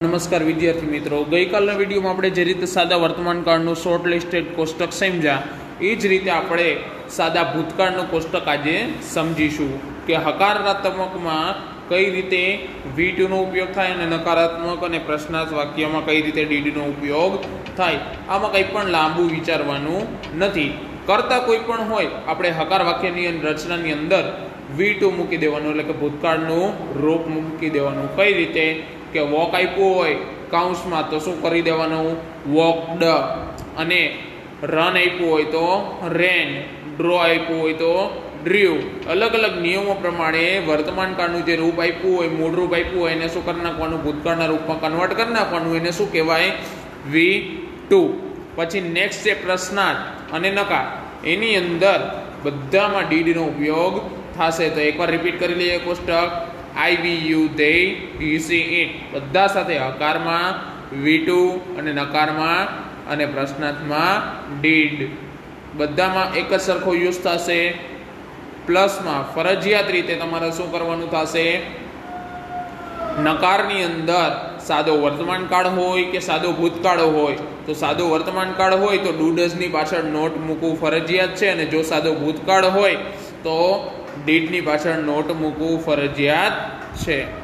નમસ્કાર વિદ્યાર્થી મિત્રો. ગઈકાલના વિડીયોમાં આપણે જે રીતે સાદા વર્તમાન કાળનું શોર્ટ લિસ્ટેડ કોષ્ટક સમજ્યા, એ જ રીતે આપણે સાદા ભૂતકાળનું કોષ્ટક આજે સમજીશું કે હકારાત્મકમાં કઈ રીતે વી ટુનો ઉપયોગ થાય અને નકારાત્મક અને પ્રશ્નાર્થ વાક્યમાં કઈ રીતે ડીડીનો ઉપયોગ થાય. આમાં કંઈ પણ લાંબુ વિચારવાનું નથી. કરતા કોઈ પણ હોય, આપણે હકાર વાક્યની રચનાની અંદર વી ટુ મૂકી દેવાનું, એટલે કે ભૂતકાળનું રૂપ મૂકી દેવાનું. કઈ રીતે? કે વોક આપ્યું હોય કાઉન્સમાં તો શું કરી દેવાનું વોક ડ અને રન આપ્યું હોય તો રેન ડ્રો આપ્યું હોય તો ડ્રીવ અલગ અલગ નિયમો પ્રમાણે વર્તમાન કાળનું જે રૂપ આપ્યું હોય, મૂળ રૂપ આપ્યું હોય, એને શું કરી નાખવાનું? ભૂતકાળના રૂપમાં કન્વર્ટ કરી નાખવાનું. એને શું કહેવાય? વી ટુ પછી નેક્સ્ટ છે પ્રશ્નાર્થ અને નકાર. એની અંદર બધામાં ડીડીનો ઉપયોગ થશે. તો એકવાર રિપીટ કરી લઈએ કોષ્ટક. I we you they you she it. બધા સાથે હકારમાં વી ટુ અને નકારમાં અને પ્રશ્નાર્થમાં ડીડ. બધામાં એક જ સરખો યુઝ થશે. પ્લસમાં ફરજિયાત રીતે તમારે શું કરવાનું થશે? નકારની અંદર સાદો વર્તમાન કાળ હોય કે સાદો ભૂતકાળ હોય? તો સાદો વર્તમાન કાળ હોય તો ડુડસની પાછળ નોટ મૂકવું ફરજિયાત છે અને જો સાદો ભૂતકાળ હોય તો ડીડની પાછળ નોટ મૂકવું ફરજિયાત છે.